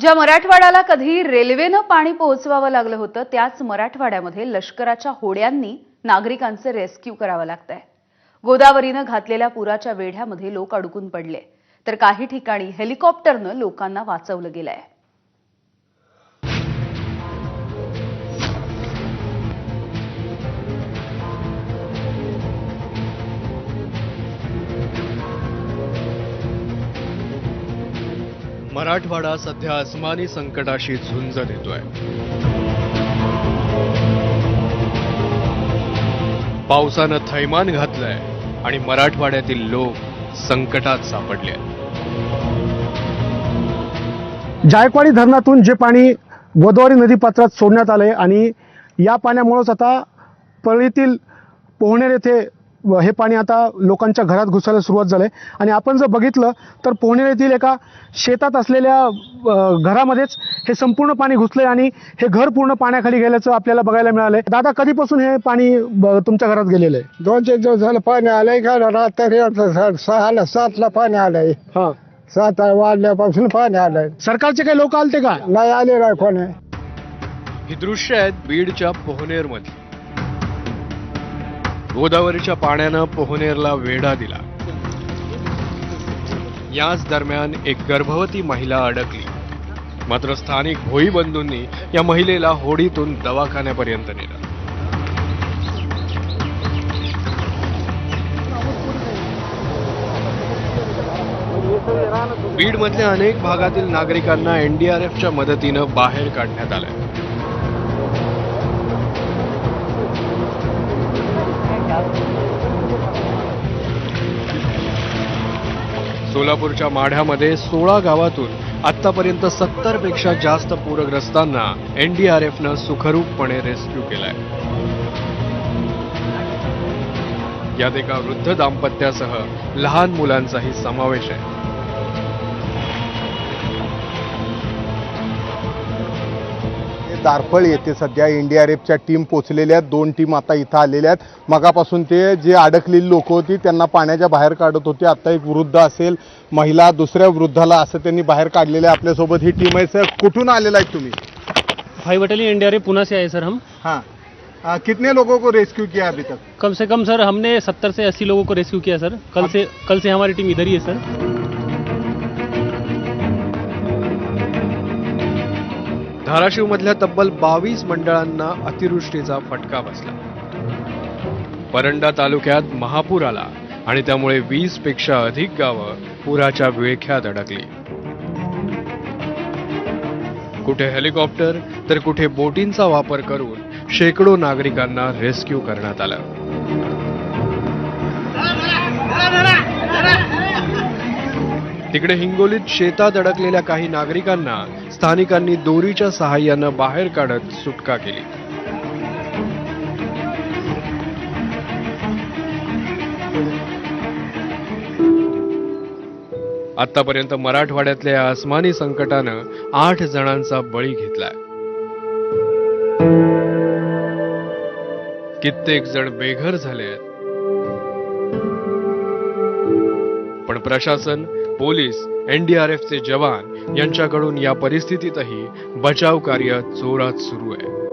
ज्या मराठवाड्याला कधी रेल्वेनं पाणी पोहोचवावं लागलं होतं त्याच मराठवाड्यामध्ये लष्कराच्या होड्यांनी नागरिकांचे रेस्क्यू करावं लागतंय. गोदावरीनं घातलेल्या पुराच्या वेढ्यामध्ये लोक अडकून पडले. तर काही ठिकाणी हेलिकॉप्टरनं लोकांना वाचवलं गेलंय. मराठवाडा सध्या अस्मानी संकटाशी झुंज देतोय. पावसानं थैमान घातलंय आणि मराठवाड्यातील लोक संकटात सापडले जायकवाडी धरणातून जे पाणी गोदावरी नदीपात्रात सोडण्यात आले आणि या पाण्यामुळेच आता परळीतील पोहणेर येथे हे पाणी आता लोकांच्या घरात घुसायला सुरुवात झाली आहे. आणि आपण जर बघितलं तर पोहणेर येथील एका शेतात असलेल्या घरामध्येच हे संपूर्ण पाणी घुसलंय आणि हे घर पूर्ण पाण्याखाली गेल्याचं आपल्याला बघायला मिळालंय. दादा कधीपासून हे पाणी तुमच्या घरात गेलेलं आहे? दोन चार दिवस झालं पाणी आलंय का? रात्री सहाला सातला पाणी आलंय. हां. सात वाजल्यापासून पाणी आलंय. सरकारचे काही लोक आलते का? नाही आले नाही कोणी. ही दृश्य आहेत बीडच्या पोहनेरमधली गोदावरीच्या पाण्यानं पोहनेरला वेढा दिला. याच दरम्यान एक गर्भवती महिला अडकली. मात्र स्थानिक भोई बंधूंनी या महिलेला होडीतून दवाखान्यापर्यंत नेलं. बीडमधल्या अनेक भागातील नागरिकांना एनडीआरएफच्या मदतीनं बाहेर काढण्यात आलंय. सोलापूरच्या माढ्यामध्ये सोळा गावातून आतापर्यंत सत्तरपेक्षा जास्त पूरग्रस्तांना एनडीआरएफनं सुखरूपपणे रेस्क्यू केलाय. यात एका वृद्ध दाम्पत्यासह लहान मुलांचाही समावेश आहे. ते दारफळ येथे सध्या एनडीआरएफच्या टीम पोचलेल्या आहेत. दोन टीम आता इथं आलेल्या आहेत. मगापासून ते जे अडकलेली लोक होती त्यांना पाण्याच्या बाहेर काढत होते. आता एक वृद्ध असेल महिला दुसऱ्या वृद्धाला असं त्यांनी बाहेर काढलेलं आहे. आपल्यासोबत ही टीम आहे सर. कुठून आलेला आहे तुम्ही? फाइव बटालियन एनडीआरए पुणे से आए सर हम. हाँ. आ, कितने लोगों को रेस्क्यू किया अभी तक? कम से कम सर हमने सत्तर से अस्सी लोगों को रेस्क्यू किया सर. कल से कल से हमारी टीम इधर ही है सर. धाराशिवमधल्या तब्बल बावीस मंडळांना अतिवृष्टीचा फटका बसला. परंडा तालुक्यात महापूर आला आणि त्यामुळे वीसपेक्षा अधिक गावं पुराच्या विळख्यात अडकली. कुठे हेलिकॉप्टर तर कुठे बोटींचा वापर करून शेकडो नागरिकांना रेस्क्यू करण्यात आलं. तिकडे हिंगोलीत शेतात अडकलेल्या काही नागरिकांना स्थानिकांनी दोरीच्या सहाय्यानं बाहेर काढत सुटका केली. आतापर्यंत मराठवाड्यातल्या या अस्मानी संकटानं आठ जणांचा बळी घेतलाय. कित्येक जण बेघर झाले आहेत. प्रशासन पोलीस एनडीआरएफचे जवान यांच्याकडून या परिस्थितीतही बचाव कार्य जोरात सुरू आहे.